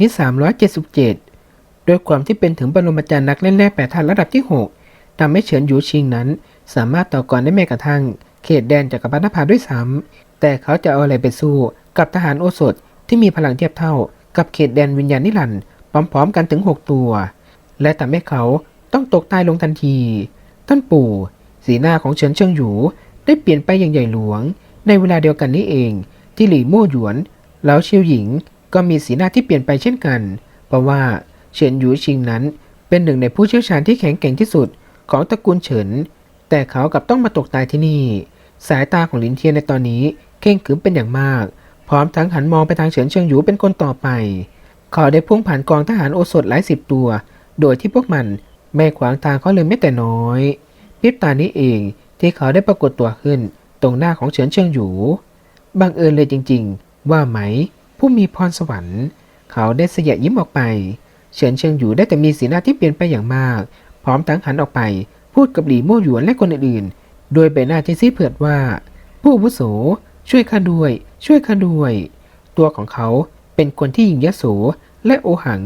ที่ 377 ด้วยความที่เป็นถึงบรมอาจารย์นักเล่นแร่แปดธาตุระดับที่ 6ทำให้เฉินหยูชิงนั้น สามารถต่อกรได้แม้กระทั่ง เขตแดนจักรพรรดินภาด้วยซ้ำแต่เขาจะเอาอะไรไปสู้กับทหารโอสถที่มีพลังเทียบเท่า กับเขตแดนวิญญาณนิรันดร์พร้อมๆกันถึง 6 ตัว และทำให้เขาต้องตกตายลงทันที ท่านปู่ สีหน้าของเฉินเชิงหยูได้เปลี่ยนไปอย่างใหญ่หลวง ในเวลาเดียวกันนี้เอง ที่หลี่มู่หยวนแล้วเชียวหญิง ก็มีสีหน้าที่เปลี่ยนไปเช่นกัน เพราะว่าเฉินหยูชิงนั้น เป็นหนึ่งในผู้เชี่ยวชาญที่แข็งแกร่งที่สุดของตระกูลเฉิน แต่เขากลับต้องมาตกตายที่นี่ สายตาของหลินเทียนในตอนนี้เข่งขึมเป็นอย่างมาก พร้อมทั้งหันมองไปทางเฉินเชิงหยูเป็นคนต่อไป เขาได้พุ่งผ่านกองทหารโอสถหลายสิบตัว โดยที่พวกมันไม่ขวางทางเขาเลยแม้แต่น้อยพริบตานี้เองที่เขาได้ปรากฏตัวขึ้น ตรงหน้าของเฉินเชิงหยูบังเอิญเลยจริง ๆ ว่าไหม ผู้มีพรสวรรค์ เขาได้เสยยิ้มออกไป เฉินเชิงหยูได้แต่มีสีหน้าที่เปลี่ยนไปอย่างมาก พร้อมทั้งหันออกไป พูดกับหลี่โม่หยวนและคนอื่นๆ โดยใบหน้าที่ซีเผือดว่า ผู้อาวุโส ช่วยข้าด้วย ช่วยข้าด้วย ตัวของเขาเป็นคนที่ยิงยโสและโอหัง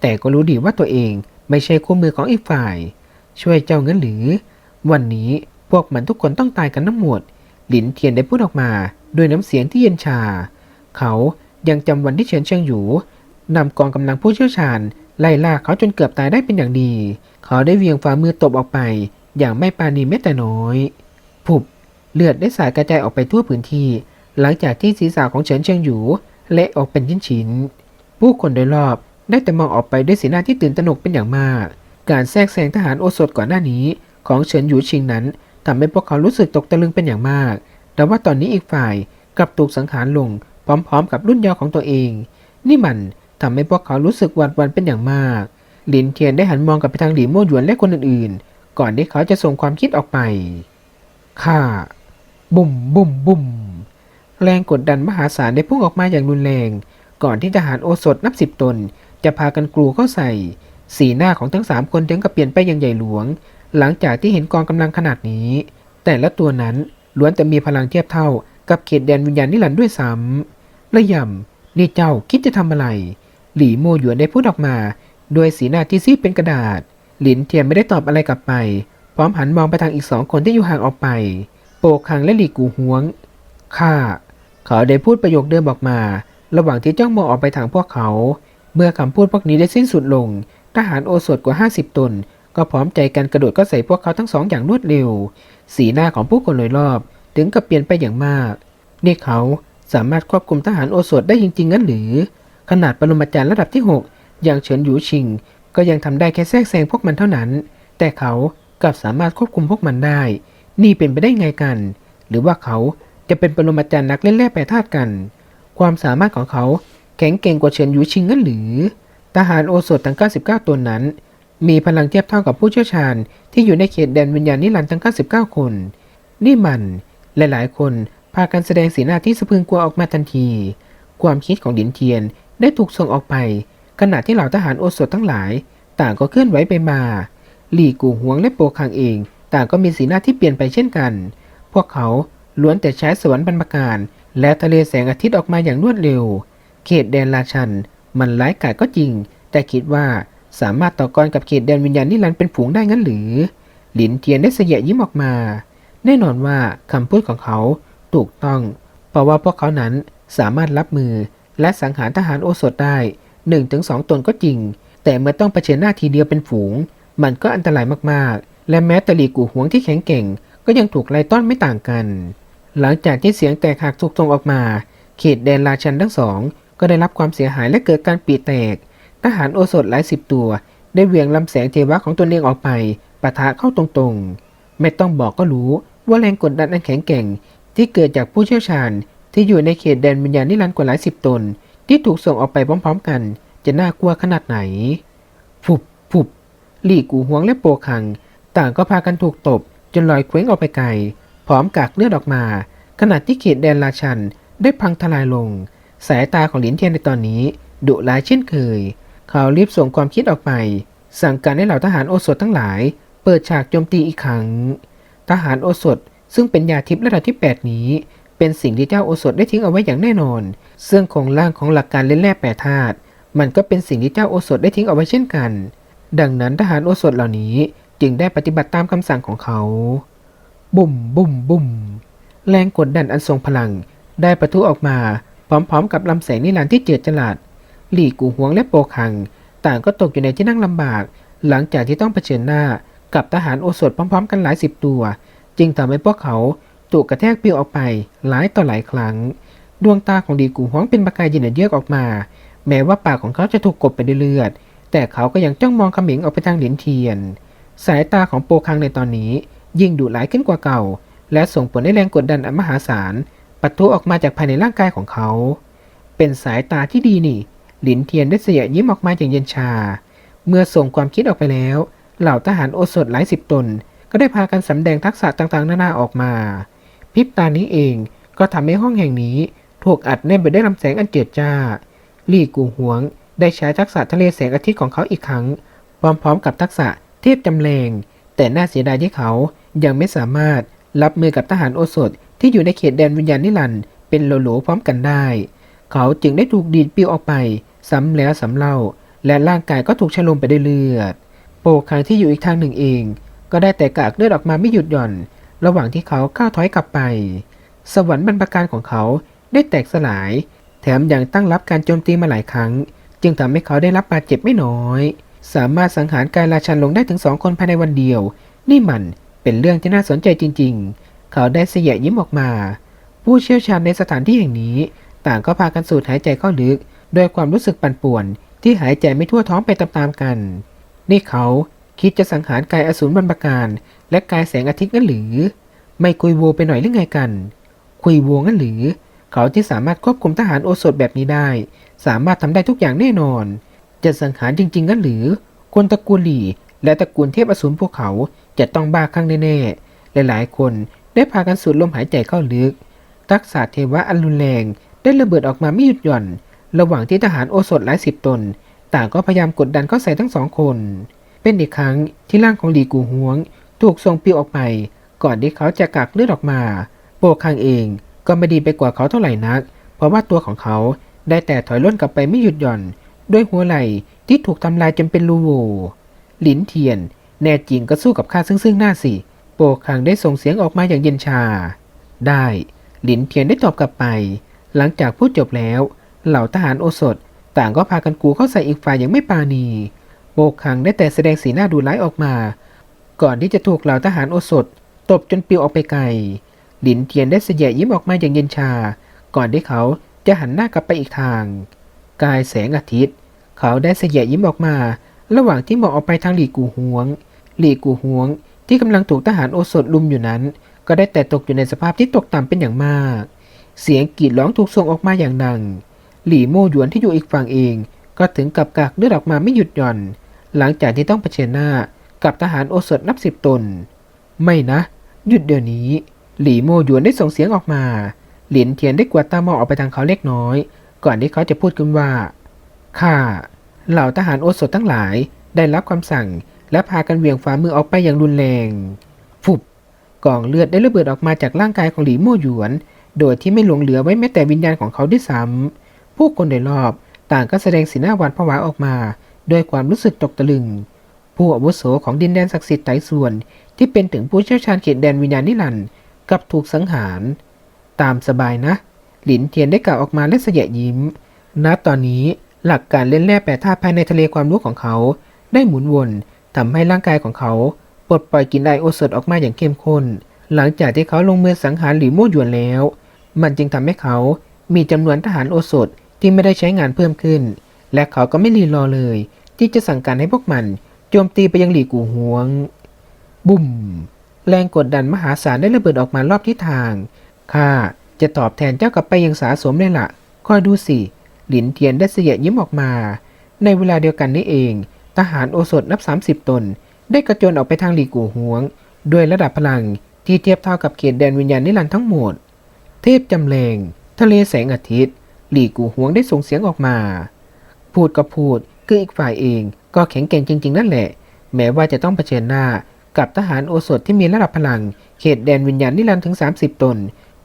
แต่ก็รู้ดีว่าตัวเองไม่ใช่คู่มือของอีกฝ่าย ช่วยเจ้าเงินหรือ วันนี้พวกมันทุกคนต้องตายกันทั้งหมด หลินเทียนได้พูดออกมา ด้วยน้ำเสียงที่เย็นชา เขา ยังจำวันที่เฉินเชิงหยูนำกองกำลังผู้เชี่ยวชาญ ไล่ล่าเขาจนเกือบตายได้เป็นอย่างดี เขาได้เวียงฝ่ามือตบออกไป อย่างไม่ปราณีแม้แต่น้อย ผุบ เลือดได้สาดกระจายออกไปทั่วพื้นที่ หลังจากที่ศีรษะของเฉินเชิงหยูเละออกเป็นชิ้นๆผู้คนโดยรอบได้แต่มองออกไปด้วยสีหน้าที่ตื่นตระหนกเป็นอย่างมาก การแทรกแซงทหารโอสถก่อนหน้านี้ ของเฉินหยูชิงนั้นทำให้พวกเขารู้สึกตกตะลึงเป็นอย่างมาก แต่ว่าตอนนี้อีกฝ่ายกลับถูกสังหารลง พร้อมๆ กับรุ่นเยาของตัวเอง นี่มันทำให้พวกเขารู้สึกหวาดหวั่นเป็นอย่างมาก หลินเทียนได้หันมองกลับไปทางหลี่โม่หยวนและคนอื่นๆ ก่อนที่เขาจะส่งความคิดออกไปข้าบุ่มบุ่มบุ่มแรงกดดันมหาศาลได้พุ่งออกมาอย่างรุนแรง ก่อนที่ทหารโอสถนับสิบตน จะพากันกรูเข้าใส่ สีหน้าของทั้งสามคนถึงกับเปลี่ยนไปอย่างใหญ่หลวง หลังจากที่เห็นกองกำลังขนาดนี้ แต่ละตัวนั้นล้วนแต่มีพลังเทียบเท่ากับเขตแดนวิญญาณนิรันด์ด้วยซ้ำ และยำนี่เจ้าคิดจะทำอะไร หลี่โมหยวนได้พูดออกมาโดยสีหน้าที่ซีดเป็นกระดาษ หลินเทียนไม่ได้ตอบอะไรกลับไป พร้อมหันมองไปทางอีกสองคนที่อยู่ห่างออกไป โปกคังและหลี่กูหวง ข้า เขาได้พูดประโยคเดิมออกมา ระหว่างที่จ้องมองออกไปทางพวกเขา เมื่อคำพูดพวกนี้ได้สิ้นสุดลง ทหารโอสถกว่า 50 ตน ก็พร้อมใจกันกระโดดก็ใส่พวกเขาทั้งสองอย่างรวดเร็ว สีหน้าของผู้คนโดยรอบ ถึงกับเปลี่ยนไปอย่างมาก นี่เขา สามารถควบคุมทหารโอสถได้จริงๆงั้นหรือ ขนาดปรมาจารย์ระดับที่ 6 อย่างเฉินหยูชิง ก็ยังทำได้แค่แทรกแซงพวกมันเท่านั้น แต่เขากลับสามารถควบคุมพวกมันได้ นี่เป็นไปได้ไงกัน หรือว่าเขาจะเป็นปรมาจารย์นักเล่นแร่แปรธาตุกัน ความสามารถของเขาแข็งเก่งกว่าเฉินหยูชิงงั้นหรือ ทหารโอสถทั้ง 99 ตัวนั้น มีพลังเทียบเท่ากับผู้เชี่ยวชาญ ที่อยู่ในเขตแดนวิญญาณนิรันดร์ทั้ง 99 คน นี่มันหลายๆ คน พากันแสดงสีหน้าที่สะพึงกลัวออกมาทันที ความคิดของดินเทียนได้ถูกส่งออกไป ขณะที่เหล่าทหารโอสถทั้งหลาย ต่างก็เคลื่อนไหวไปมา หลี่กูหวงและโปคังเอง ต่างก็มีสีหน้าที่เปลี่ยนไปเช่นกัน พวกเขาล้วนแต่ใช้สวรรค์บรรพการและทะเลแสงอาทิตย์ออกมาอย่างรวดเร็ว เขตแดนราชัน มันร้ายกาจก็จริง แต่คิดว่าสามารถต่อกรกับเขตแดนวิญญาณนิรันดร์เป็นฝูงได้งั้นหรือ หลินเทียนได้เสยยิ้มออกมา แน่นอนว่าคำพูดของเขา ถูกต้อง เพราะว่าพวกเขานั้นสามารถรับมือและสังหารทหารโอสถได้1-2ถึงสตนก็จริง แต่เมื่อต้องเผชิญหน้าทีเดียวเป็นฝูง มันก็อันตรายมากๆ และแม้แต่หลีกูหวงที่แข็งเก่ง ก็ยังถูกไล่ต้อนไม่ต่างกัน หลังจากที่เสียงแตกหักถูกส่งออกมา เขตแดนราชันทั้งสอง ก็ได้รับความเสียหายและเกิดการปีแตก ทหารโอสถหลายสิบตัว ได้เหวี่ยงลำแสงเทวะของตนเองออกไปปะทะเข้าตรงๆ ไม่ต้องบอกก็รู้ว่าแรงกดดันอันแข็งแกร่ง ที่เกิดจากผู้เชี่ยวชาญที่อยู่ในเขตแดนวิญญาณนิรันดร์กว่าหลายสิบตน ที่ถูกส่งออกไปพร้อมๆกัน จะน่ากลัวขนาดไหนผุบผุบหลี่กูหวงและโปคัง ต่างก็พากันถูกตบ จนลอยเคว้งออกไปไกล พร้อมกากเลือดออกมา ขณะที่เขตแดนราชันได้พังทลายลง สายตาของหลินเทียนในตอนนี้ ดุร้ายเช่นเคย เขารีบส่งความคิดออกไป สั่งการให้เหล่าทหารโอสถทั้งหลาย เปิดฉากโจมตีอีกครั้ง ทหารโอสถ ซึ่งเป็นยาทิพย์ระดับที่ 8 นี้ เป็นสิ่งที่เจ้าโอสถได้ทิ้งเอาไว้อย่างแน่นอน ซึ่งโครงร่างของหลักการเล่นแร่แปรธาตุมันก็เป็นสิ่งที่เจ้าโอสถได้ทิ้งเอาไว้เช่นกัน ดังนั้นทหารโอสถเหล่านี้จึงได้ปฏิบัติตามคำสั่งของเขา บุ่มบุ่มบุ่มแรงกดดันอันทรงพลัง ได้ประทุออกมาพร้อมๆ กับลำแสงนิรันดร์ที่เจิดจรัสหลี่กูหวงและโปคัง ต่างก็ตกอยู่ในที่นั่งลำบาก หลังจากที่ต้องเผชิญหน้ากับทหารโอสถพร้อม ๆ กันหลายสิบตัว จึงทำให้พวกเขาถูกกระแทกปลิวออกไปหลายต่อหลายครั้ง ดวงตาของดีกูหวงเป็นประกายยินเยือกออกมา แม้ว่าปากของเขาจะถูกกบไปด้วยเลือด แต่เขาก็ยังจ้องมองขมิงออกไปทางเหรียญเทียน สายตาของโปคังในตอนนี้ ยิ่งดุร้ายขึ้นกว่าเก่า และส่งผลให้แรงกดดันอันมหาศาลปะทุออกมาจากภายในร่างกายของเขา เป็นสายตาที่ดีนี่ หลินเทียนได้เสียยิ้มออกมาอย่างเย็นชา เมื่อส่งความคิดออกไปแล้ว เหล่าทหารโอสถหลายสิบตน ก็ได้พากันสำแดงทักษะต่างๆ นานาออกมา พริบตานี้เองก็ทำให้ห้องแห่งนี้ถูกอัดแน่นไปด้วยลำแสงอันเจิดจ้า ลี่กูหวงได้ใช้ทักษะทะเลแสงอาทิตย์ของเขาอีกครั้ง พร้อมๆ กับทักษะเทพจำแรง แต่น่าเสียดายที่เขายังไม่สามารถรับมือกับทหารโอสถที่อยู่ในเขตแดนวิญญาณนิรันด์เป็นโลโลพร้อมกันได้ เขาจึงได้ถูกดีดปิวออกไปซ้ำแล้วซ้ำเล่า และร่างกายก็ถูกฉลมไปด้วยเลือด โปคังที่อยู่อีกทางหนึ่งเอง ก็ได้แต่กากเลือดออกมาไม่หยุดหย่อน ระหว่างที่เขาก้าวถอยกลับไป สวรรค์บรรพการของเขาได้แตกสลาย แถมยังตั้งรับการโจมตีมาหลายครั้ง จึงทำให้เขาได้รับบาดเจ็บไม่น้อย สามารถสังหารกายราชันลงได้ถึงสองคนภายในวันเดียว นี่มันเป็นเรื่องที่น่าสนใจจริง ๆ เขาได้เสียยิ้มออกมา ผู้เชี่ยวชาญในสถานที่แห่งนี้ ต่างก็พากันสูดหายใจเข้าลึกด้วยความรู้สึกปั่นป่วนที่หายใจไม่ทั่วท้องไปตามๆกัน นี่เขา คิดจะสังหารกายอสูรบรรพการ และกายแสงอาทิตย์งั้นหรือ ไม่คุยโวไปหน่อยหรือไงกัน คุยโวงั้นหรือ เขาที่สามารถควบคุมทหารโอสถแบบนี้ได้ สามารถทำได้ทุกอย่างแน่นอน จะสังหารจริงๆงั้นหรือ คนตระกูลหลี่ และตระกูลเทพอสูรพวกเขาจะต้องบ้าคลั่งแน่ๆหลายๆ คนได้พากันสูดลมหายใจเข้าลึก ทักษะเทวะอันรุนแรงได้ระเบิดออกมาไม่หยุดหย่อน ระหว่างที่ทหารโอสถหลายสิบตน ต่างก็พยายามกดดันเข้าใส่ทั้งสองคน เป็นอีกครั้งที่ร่างของหลีกูหวง ถูกส่งปิวออกไป ก่อนที่เขาจะกากเลือดออกมา โปคังเองก็ไม่ดีไปกว่าเขาเท่าไหร่นัก เพราะว่าตัวของเขาได้แต่ถอยล่นกลับไปไม่หยุดหย่อน ด้วยหัวไหล่ที่ถูกทำลายจนเป็นรูโหว่หลินเทียน แน่จริงก็สู้กับข้าซึ่งซึ่งหน้าสิโปคังได้ส่งเสียงออกมาอย่างเย็นชา ได้หลินเทียนได้ตอบกลับไป หลังจากพูดจบแล้ว เหล่าทหารโอสถต่างก็พากันกูเข้าใส่อีกฝ่ายอย่างไม่ปราณี โปคังได้แต่แสดงสีหน้าดูร้ายออกมา ก่อนที่จะถูกเหล่าทหารโอสถตบจนปลิวออกไปไกล หลินเทียนได้เสยยิ้มออกมาอย่างเย็นชา ก่อนที่เขาจะหันหน้ากลับไปอีกทาง กายแสงอาทิตย์ เขาได้เสยยิ้มออกมา ระหว่างที่มองออกไปทางหลีกูหวง หลีกูหวงที่กำลังถูกทหารโอสถลุมอยู่นั้น ก็ได้แต่ตกอยู่ในสภาพที่ตกต่ำเป็นอย่างมาก เสียงกรีดร้องถูกส่งออกมาอย่างดัง หลี่โม่หยวนที่อยู่อีกฝั่งเอง ก็ถึงกับกากเลือดออกมาไม่หยุดหย่อน หลังจากที่ต้องเผชิญหน้ากับทหารโอสถนับสิบตน ไม่นะ หยุดเดี๋ยวนี้ หลี่โมหยวนได้ส่งเสียงออกมาหลินเทียนได้กวาดตามองออกไปทางเขาเล็กน้อย ก่อนที่เขาจะพูดขึ้นว่า ข้า เหล่าทหารโอสถทั้งหลายได้รับคำสั่งและพากันเวียงฝ่ามือออกไปอย่างรุนแรง ฟุบกองเลือดได้ระเบิดออกมาจากร่างกายของหลี่โมหยวน โดยที่ไม่หลงเหลือไว้แม้แต่วิญญาณของเขาด้วยซ้ำผู้คนโดยรอบต่างก็แสดงสีหน้าหวาดผวาออกมา ด้วยความรู้สึกตกตะลึง ผู้อาวุโสของดินแดนศักดิ์สิทธิ์ไต้ส่วน ที่เป็นถึงผู้เชี่ยวชาญเขตแดนวิญญาณนิรันดร์กับถูกสังหาร ตามสบายนะ หลินเทียนได้กล่าวออกมาและเสยยิ้ม ณตอนนี้หลักการเล่นแร่แปรธาตุภายในทะเลความรู้ของเขา ได้หมุนวนทำให้ร่างกายของเขาปลดปล่อยกลินไอโอสถออกมาอย่างเข้มข้น หลังจากที่เขาลงมือสังหารหลีโม่หยวนแล้ว มันจึงทำให้เขามีจำนวนทหารโอสถที่ไม่ได้ใช้งานเพิ่มขึ้น และเขาก็ไม่รีรอเลย ที่จะสั่งการให้พวกมันโจมตีไปยังหลีกูหวง บุ่ม แรงกดดันมหาศาลได้ระเบิดออกมารอบทิศทาง ข้าจะตอบแทนเจ้ากลับไปยังสาสมเลยละ่ะ คอยดูสิ หลินเทียนได้เสียยิ้มออกมา ในเวลาเดียวกันนี้เอง ทหารโอสถนับ 30 ตน ได้กระโจนออกไปทางหลีกูหวง ด้วยระดับพลังที่เทียบเท่ากับเขตแดนวิญญาณนิรันดร์ทั้งหมด เทพจำแรงทะเลแสงอาทิตย์ หลีกูหวงได้ส่งเสียงออกมา พูดก็พูด คืออีกฝ่ายเองก็แข็งแกร่งจริง ๆ นั่นแหละ แม้ว่าจะต้องเผชิญหน้ากับทหารโอสถที่มีระดับพลัง เขตแดนวิญญาณนิรันดร์ถึง 30 ตน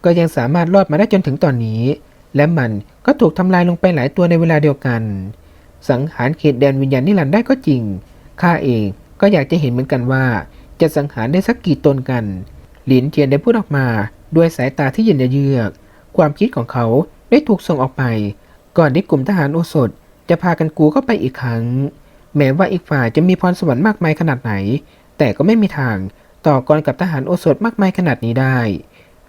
ก็ยังสามารถรอดมาได้จนถึงตอนนี้ และมันก็ถูกทำลายลงไปหลายตัวในเวลาเดียวกัน สังหารเขตแดนวิญญาณนิรันดร์ได้ก็จริง ข้าเองก็อยากจะเห็นเหมือนกันว่า จะสังหารได้สักกี่ตนกัน หลินเทียนได้พูดออกมา ด้วยสายตาที่เย็นเยือก ความคิดของเขาได้ถูกส่งออกไป ก่อนที่กลุ่มทหารโอสถ จะพากันกูเข้าไปอีกครั้ง แม้ว่าอีกฝ่ายจะมีพรสวรรค์มากมายขนาดไหน แต่ก็ไม่มีทางต่อกรกับทหารโอสถมากมายขนาดนี้ได้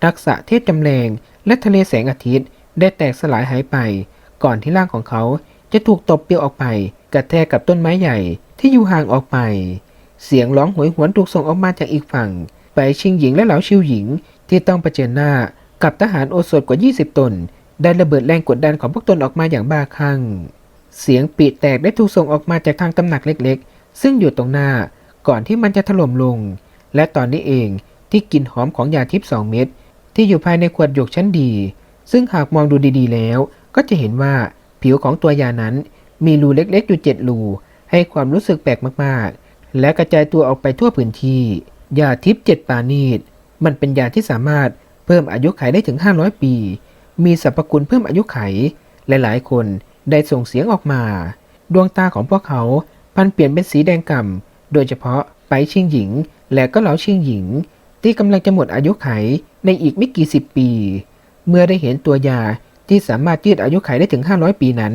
ทักษะเทพจำแรงและทะเลแสงอาทิตย์ได้แตกสลายหายไป ก่อนที่ร่างของเขาจะถูกตบเปลียวออกไป กระแทกกับต้นไม้ใหญ่ที่อยู่ห่างออกไป เสียงร้องโหยหวนถูกส่งออกมาจากอีกฝั่ง ไปชิงหญิงและเหลาชิวหญิงที่ต้องเผชิญหน้ากับทหารโอสถกว่า 20 ตน ได้ระเบิดแรงกดดันของพวกตนออกมาอย่างบ้าคลั่ง เสียงปีแตกได้ถูกส่งออกมาจากทางตำหนักเล็กๆ ซึ่งอยู่ตรงหน้าก่อนที่มันจะถล่มลง และตอนนี้เองที่กลิ่นหอมของยาทิพย์สองเม็ดที่อยู่ภายในขวดหยกชั้นดี ซึ่งหากมองดูดีๆแล้ว ก็จะเห็นว่าผิวของตัวยานั้น มีรูเล็กๆอยู่เจ็ดรูให้ความรู้สึกแปลกมากๆ และกระจายตัวออกไปทั่วพื้นที่ ยาทิพย์เจ็ดปานีดมันเป็นยาที่สามารถเพิ่มอายุขัยได้ถึง 500 ปี มีสรรพคุณเพิ่มอายุไขและหลายๆ คน ได้ส่งเสียงออกมา ดวงตาของพวกเขาพันเปลี่ยนเป็นสีแดงก่ำโดยเฉพาะไปชิงหญิง และก็เหลาชิงหญิง ที่กำลังจะหมดอายุไขในอีกไม่กี่สิบปี เมื่อได้เห็นตัวยาที่สามารถยืดอายุไขได้ถึง 500 ปีนั้น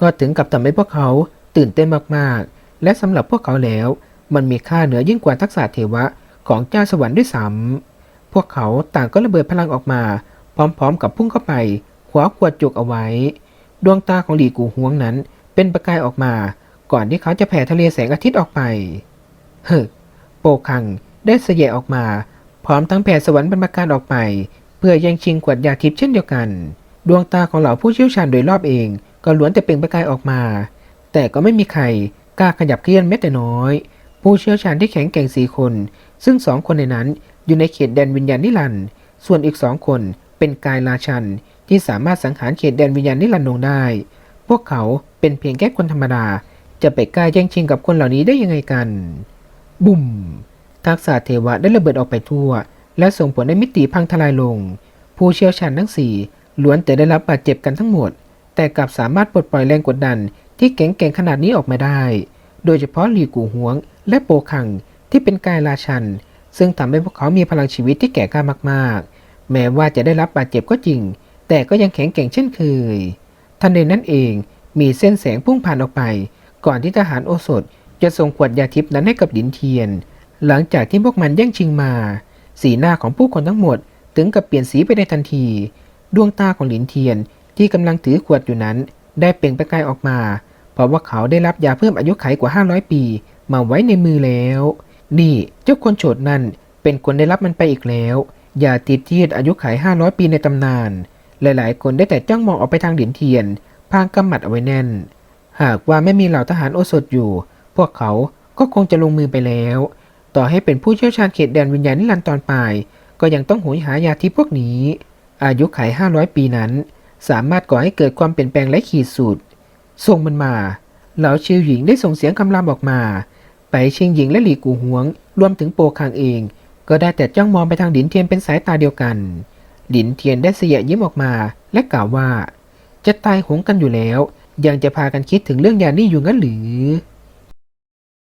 ก็ถึงกับทำให้พวกเขาตื่นเต้นมากๆ และสำหรับพวกเขาแล้ว มันมีค่าเหนือยิ่งกว่าทักษะเทวะของเจ้าสวรรค์ด้วยซ้ำพวกเขาต่างก็ระเบิดพลังออกมา พร้อมๆ กับพุ่งเข้าไปคว้าขวดจุกเอาไว้ ดวงตาของหลีกูฮวงนั้น เป็นประกายออกมา ก่อนที่เขาจะแผ่ทะเลแสงอาทิตย์ออกไป เฮ้อโปคังได้เสยออกมา พร้อมทั้งแผ่สวรรค์บรรพการออกไป เพื่อแย่งชิงขวดยาทิพย์เช่นเดียวกัน ดวงตาของเหล่าผู้เชี่ยวชาญโดยรอบเอง ก็ล้วนแต่เปล่งประกายออกมา แต่ก็ไม่มีใครกล้าขยับเขยื้อนแม้แต่น้อย ผู้เชี่ยวชาญที่แข็งแกร่งสี่คน ซึ่งสองคนในนั้นอยู่ในเขตแดนวิญญาณนิรันด์ส่วนอีกสองคนเป็นกายราชัน ที่สามารถสังหารเขตแดนวิญญาณนิรันดร์ได้ พวกเขาเป็นเพียงแค่คนธรรมดา จะไปกล้าแย่งชิงกับคนเหล่านี้ได้ยังไงกัน บุ่ม ทักษะเทวะได้ระเบิดออกไปทั่ว และส่งผลให้มิติพังทลายลง ผู้เชี่ยวชาญทั้งสี่ล้วนแต่ได้รับบาดเจ็บกันทั้งหมด แต่กลับสามารถปลดปล่อยแรงกดดัน ที่แข็งแกร่งขนาดนี้ออกมาได้ โดยเฉพาะหลีกูหวง และโปคังที่เป็นกายราชัน ซึ่งทำให้พวกเขามีพลังชีวิตที่แก่กล้ามากๆ แม้ว่าจะได้รับบาดเจ็บก็จริง แต่ก็ยังแข็งแกร่งเช่นเคย ทันใดนั้นเองมีเส้นแสงพุ่งผ่านออกไป ก่อนที่ทหารโอสถจะส่งขวดยาทิพย์นั้นให้กับดินเทียน หลังจากที่พวกมันแย่งชิงมา สีหน้าของผู้คนทั้งหมด ถึงกับเปลี่ยนสีไปในทันที ดวงตาของหลินเทียนที่กำลังถือขวดอยู่นั้น ได้เปล่งประกายออกมา เพราะว่าเขาได้รับยาเพิ่มอายุขัยกว่า 500 ปี มาไว้ในมือแล้ว นี่เจ้าคนโฉดนั่นเป็นคนได้รับมันไปอีกแล้วยาติดที่ยืดอายุขัย500 ปีในตำนาน หลายๆ คนได้แต่จ้องมองออกไปทางหลินเทียน พางกำหมัดเอาไว้แน่น หากว่าไม่มีเหล่าทหารโอสถอยู่ พวกเขาก็คงจะลงมือไปแล้ว ต่อให้เป็นผู้เชี่ยวชาญเขตแดนวิญญาณนิรันดร์ตอนปลาย ก็ยังต้องโหยหายาทิพพวกนี้ อายุขัย500 ปีนั้น สามารถก่อให้เกิดความเปลี่ยนแปลงและขีดสุดส่งมันมา เหล่าชิวหญิงได้ส่งเสียงคำรามออกมา ไปเชียงหญิงและหลีกูหวง รวมถึงโปคางเอง ก็ได้แต่จ้องมองไปทางหลินเทียนเป็นสายตาเดียวกัน หลินเทียนได้เสียยิ้มออกมา และกล่าวว่า จะตายหงกันอยู่แล้ว ยังจะพากันคิดถึงเรื่องยานี่อยู่งั้นหรือ